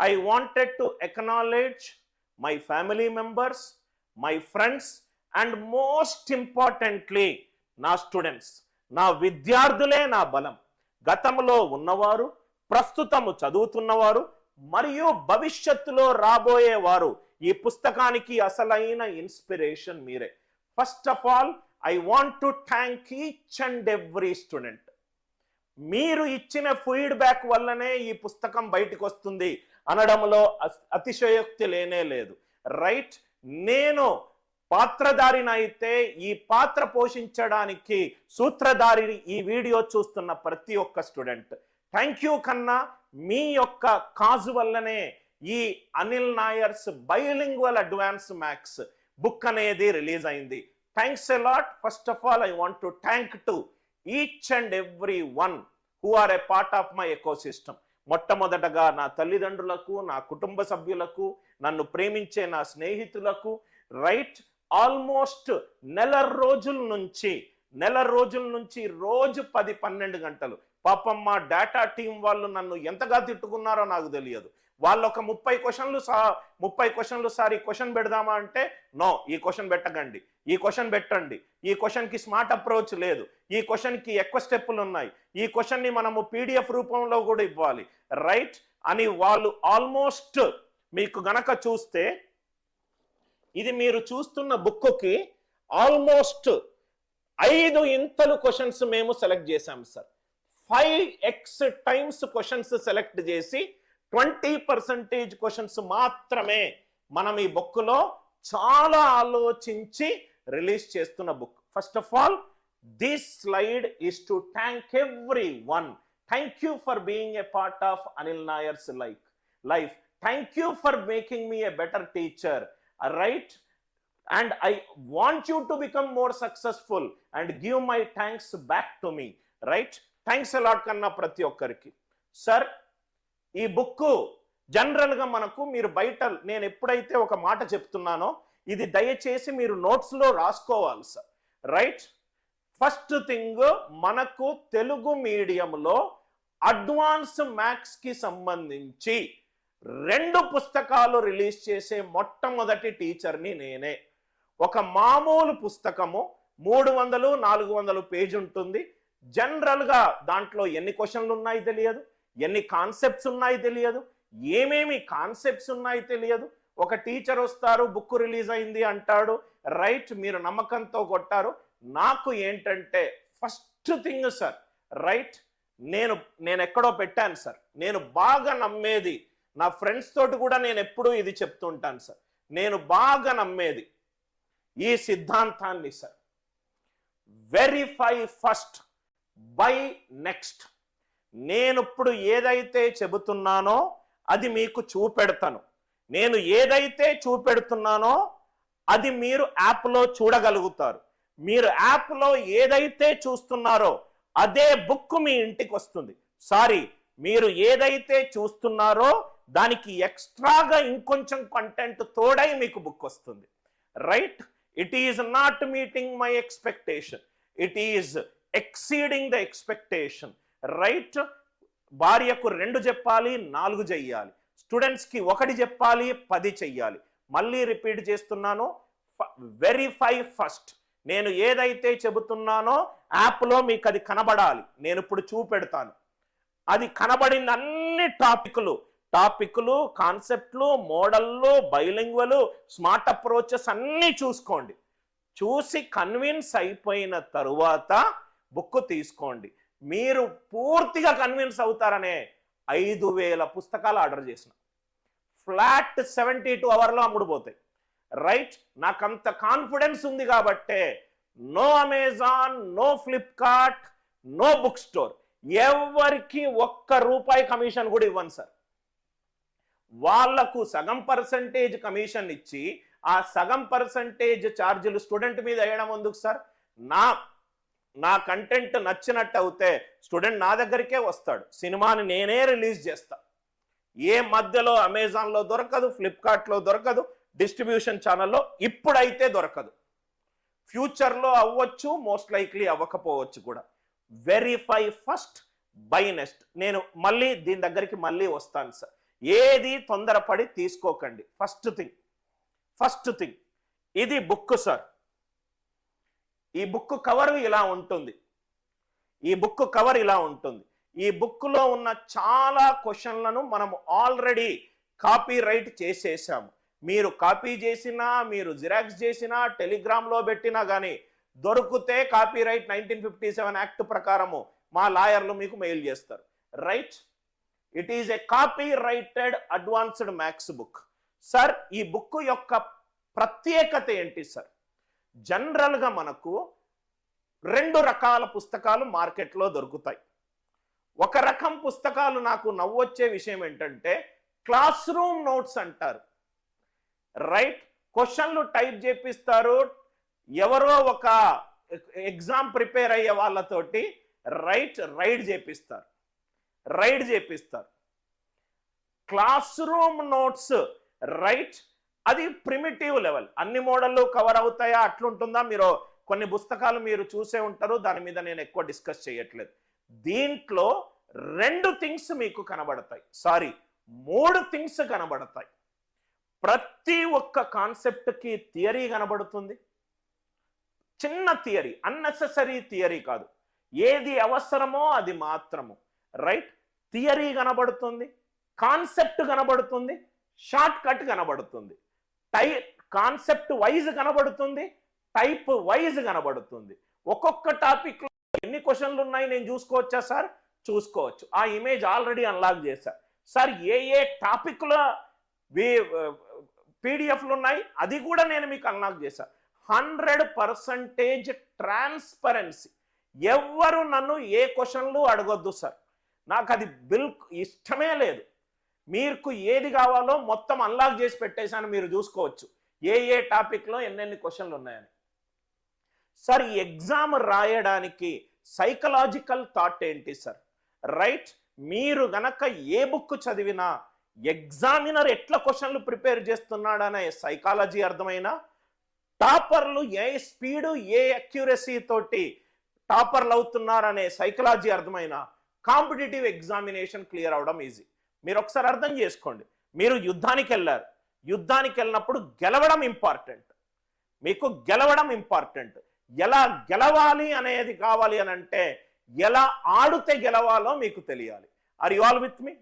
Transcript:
I wanted to acknowledge my family members my friends and most importantly నా students నా విద్యార్థులే నా బలం. గతంలో ఉన్నవారు ప్రస్తుతము చదువుతున్నవారు మరియు భవిష్యత్తులో రాబోయేవారు. ఈ పుస్తకానికి అసలైన ఇన్స్పిరేషన్ మీరే. First of all I want to thank each and every student మీరు ఇచ్చిన ఫీడ్బ్యాక్ వల్లనే ఈ పుస్తకం బయటకు వస్తుంది అనడంలో అతిశయోక్తి లేనే లేదు. రైట్ నేను పాత్రధారినైతే అయితే ఈ పాత్ర పోషించడానికి సూత్రధారిని ఈ వీడియో చూస్తున్న ప్రతి ఒక్క స్టూడెంట్. థ్యాంక్ యూ కన్నా మీ యొక్క కాజు వల్లనే ఈ Anil Nair's bilingual advance maths book అనేది రిలీజ్ అయింది. Thanks a lot. First of all I want to thank to each and every one who are a part of my ecosystem మొట్టమొదటగా నా తల్లిదండ్రులకు నా కుటుంబ సభ్యులకు నన్ను ప్రేమించే నా స్నేహితులకు రైట్ ఆల్మోస్ట్ నెల రోజుల నుంచి నెల రోజుల నుంచి రోజు పది పన్నెండు గంటలు. పాపమ్మ డేటా టీం వాళ్ళు నన్ను ఎంతగా తిట్టుకున్నారో నాకు తెలియదు. వాళ్ళు ఒక ముప్పై క్వశ్చన్లు సా ముప్పై క్వశ్చన్లు సార్ ఈ క్వశ్చన్ పెడదామా అంటే నో ఈ క్వశ్చన్ పెట్టకండి. ఈ క్వశ్చన్ పెట్టండి. ఈ క్వశ్చన్కి స్మార్ట్ అప్రోచ్ లేదు. ఈ క్వశ్చన్కి ఎక్కువ స్టెప్పులు ఉన్నాయి. ఈ క్వశ్చన్ని మనము పీడిఎఫ్ రూపంలో కూడా ఇవ్వాలి. రైట్? అని వాళ్ళు ఆల్మోస్ట్ మీకు గనక చూస్తే ఇది మీరు చూస్తున్న బుక్కి ఆల్మోస్ట్ ఐదు ఇంతలు క్వశ్చన్స్ మేము సెలెక్ట్ చేశాం sir. Five X times questions select చేసి ట్వంటీ పర్సెంటేజ్ క్వశ్చన్స్ మాత్రమే మనం ఈ బుక్లో చాలా ఆలోచించి రిలీజ్ చేస్తున్న book. First of all this slide is to thank everyone thank you for being a part of Anil Nair's like life thank you for making me a better teacher right and I want you to become more successful and give my thanks back to me right thanks a lot కన్నా ప్రతి ఒక్కరికి. Sir ఈ book జనరల్గా మనకు మీరు బయట నేను ఎప్పుడైతే ఒక మాట చెప్తున్నానో ఇది దయచేసి మీరు నోట్స్లో రాసుకోవాలి సార్. రైట్? ఫస్ట్ థింగ్ మనకు తెలుగు మీడియంలో అడ్వాన్స్ మ్యాథ్స్కి సంబంధించి రెండు పుస్తకాలు రిలీజ్ చేసే మొట్టమొదటి టీచర్ని నేనే. ఒక మామూలు పుస్తకము మూడు వందలు నాలుగు వందలు పేజ్ ఉంటుంది. జనరల్గా దాంట్లో ఎన్ని క్వశ్చన్లు ఉన్నాయి తెలియదు. ఎన్ని కాన్సెప్ట్స్ ఉన్నాయి తెలియదు. ఏమేమి కాన్సెప్ట్స్ ఉన్నాయి తెలియదు. ఒక టీచర్ వస్తారు బుక్ రిలీజ్ అయింది అంటాడు. రైట్ మీరు నమ్మకంతో కొట్టారు. నాకు ఏంటంటే ఫస్ట్ థింగ్ సార్ రైట్ నేను నేను ఎక్కడో పెట్టాను సార్ నేను బాగా నమ్మేది. నా ఫ్రెండ్స్ తోటి కూడా నేను ఎప్పుడూ ఇది చెప్తుంటాను సార్ నేను బాగా నమ్మేది ఈ సిద్ధాంతాన్ని sir verify first buy next నేను ఇప్పుడు ఏదైతే చెబుతున్నానో అది మీకు చూపెడతాను. నేను ఏదైతే చూపెడుతున్నానో అది మీరు యాప్లో చూడగలుగుతారు. మీరు యాప్లో ఏదైతే చూస్తున్నారో అదే బుక్ మీ ఇంటికి వస్తుంది. సారీ మీరు ఏదైతే చూస్తున్నారో దానికి ఎక్స్ట్రాగా ఇంకొంచెం కంటెంట్ తోడై మీకు బుక్ వస్తుంది. Right? It is not meeting my expectation. It is exceeding the expectation. Right భార్యకు రెండు చెప్పాలి నాలుగు చెయ్యాలి. స్టూడెంట్స్కి ఒకటి చెప్పాలి పది చెయ్యాలి. మళ్ళీ రిపీట్ చేస్తున్నాను. Verify first. నేను ఏదైతే చెబుతున్నానో యాప్లో మీకు అది కనబడాలి. నేను ఇప్పుడు చూపెడతాను. అది కనబడిన అన్ని టాపిక్లు. టాపిక్లు కాన్సెప్ట్లు మోడళ్ళు బైలింగ్వలు స్మార్ట్ అప్రోచెస్ అన్నీ చూసుకోండి. చూసి కన్విన్స్ అయిపోయిన తరువాత బుక్ తీసుకోండి. మీరు పూర్తిగా కన్విన్స్ అవుతారనే ఐదు వేల పుస్తకాలు ఆర్డర్ చేసిన. ఫ్లాట్ సెవెంటీ టూ అవర్లో అమ్ముడుపోతాయి. రైట్? నాకు అంత కాన్ఫిడెన్స్ ఉంది కాబట్టే no Amazon no Flipkart no book store. ఎవరికి ఒక్క రూపాయి కమిషన్ కూడా ఇవ్వను సార్. వాళ్ళకు సగం పర్సంటేజ్ కమిషన్ ఇచ్చి ఆ సగం పర్సంటేజ్ ఛార్జీలు స్టూడెంట్ మీద వేయడం ఎందుకు సార్? నా నా కంటెంట్ నచ్చినట్టు అవుతే స్టూడెంట్ నా దగ్గరికే వస్తాడు. సినిమాని నేనే రిలీజ్ చేస్తా. ఏ మధ్యలో అమెజాన్లో దొరకదు ఫ్లిప్కార్ట్లో దొరకదు డిస్ట్రిబ్యూషన్ ఛానల్లో ఇప్పుడైతే దొరకదు. ఫ్యూచర్లో అవ్వచ్చు మోస్ట్ లైక్లీ అవ్వకపోవచ్చు కూడా. వెరిఫై ఫస్ట్ బై నెక్స్ట్ నేను మళ్ళీ దీని దగ్గరికి మళ్ళీ వస్తాను సార్. ఏది తొందరపడి తీసుకోకండి. ఫస్ట్ థింగ్ ఫస్ట్ థింగ్ ఇది బుక్ సార్. ఈ బుక్ కవర్ ఇలా ఉంటుంది. ఈ బుక్ కవర్ ఇలా ఉంటుంది. ఈ బుక్లో ఉన్న చాలా క్వశ్చన్లను మనం ఆల్రెడీ కాపీ రైట్ చేసేసాము. మీరు కాపీ చేసినా మీరు జిరాక్స్ చేసినా టెలిగ్రామ్లో పెట్టినా కానీ దొరికితే copyright nineteen fifty seven act ప్రకారము మా లాయర్లు మీకు మెయిల్ చేస్తారు. Right? It is a copyrighted advanced maths book sir ఈ బుక్ యొక్క ప్రత్యేకత ఏంటి సార్? జనరల్గా మనకు రెండు రకాల పుస్తకాలు మార్కెట్లో దొరుకుతాయి. ఒక రకం పుస్తకాలు నాకు నవ్వొచ్చే విషయం ఏంటంటే క్లాస్ రూమ్ నోట్స్ అంటారు. రైట్? క్వశ్చన్లు టైప్ చేపిస్తారు. ఎవరో ఒక ఎగ్జామ్ ప్రిపేర్ అయ్యే వాళ్ళతోటి రైట్ రైడ్ చేపిస్తారు. రైడ్ చేపిస్తారు. Classroom notes right? అది ప్రిమిటివ్ లెవెల్ అన్ని మోడళ్ళు కవర్ అవుతాయా? అట్లుంటుందా? మీరు కొన్ని పుస్తకాలు మీరు చూసే ఉంటారు. దాని మీద నేను ఎక్కువ డిస్కస్ చేయట్లేదు. దీంట్లో రెండు థింగ్స్ మీకు కనబడతాయి. సారీ మూడు థింగ్స్ కనబడతాయి. ప్రతి ఒక్క కాన్సెప్ట్కి థియరీ కనబడుతుంది. చిన్న థియరీ అన్నెసెసరీ థియరీ కాదు. ఏది అవసరమో అది మాత్రము. రైట్ థియరీ కనబడుతుంది. కాన్సెప్ట్ కనబడుతుంది. షార్ట్ కట్ కనబడుతుంది. టై కాన్సెప్ట్ వైజ్ కనబడుతుంది టైప్ వైజ్ కనబడుతుంది. ఒక్కొక్క టాపిక్లో ఎన్ని క్వశ్చన్లు ఉన్నాయి నేను చూసుకోవచ్చా సార్? చూసుకోవచ్చు. ఆ ఇమేజ్ ఆల్రెడీ అన్లాక్ చేశారు సార్ ఏ ఏ టాపిక్లో పీడిఎఫ్లు ఉన్నాయి? అది కూడా నేను మీకు అన్లాక్ చేశాను హండ్రెడ్ పర్సంటేజ్ ట్రాన్స్పరెన్సీ. ఎవ్వరు నన్ను ఏ క్వశ్చన్లు అడగొద్దు సార్. నాకు అది బిల్ ఇష్టమే లేదు. మీకు ఏది కావాలో మొత్తం అన్లాక్ చేసి పెట్టేశాను మీరు చూసుకోవచ్చు. ఏ ఏ టాపిక్లో ఎన్నెన్ని క్వశ్చన్లు ఉన్నాయని. సార్ ఈ ఎగ్జామ్ రాయడానికి సైకలాజికల్ థాట్ ఏంటి సార్ రైట్ మీరు గనక ఏ బుక్ చదివినా ఎగ్జామినర్ ఎట్లా క్వశ్చన్లు ప్రిపేర్ చేస్తున్నాడనే సైకాలజీ అర్థమైనా టాపర్లు ఏ స్పీడు ఏ అక్యురసీ తోటి టాపర్లు అవుతున్నారనే సైకలాజీ అర్థమైనా కాంపిటేటివ్ ఎగ్జామినేషన్ క్లియర్ అవడం ఈజీ మీరు ఒకసారి అర్థం చేసుకోండి. మీరు యుద్ధానికి వెళ్ళారు. యుద్ధానికి వెళ్ళినప్పుడు గెలవడం ఇంపార్టెంట్ మీకు గెలవడం ఇంపార్టెంట్ ఎలా గెలవాలి అనేది కావాలి అని అంటే ఎలా ఆడితే గెలవాలో మీకు తెలియాలి. Are you all with me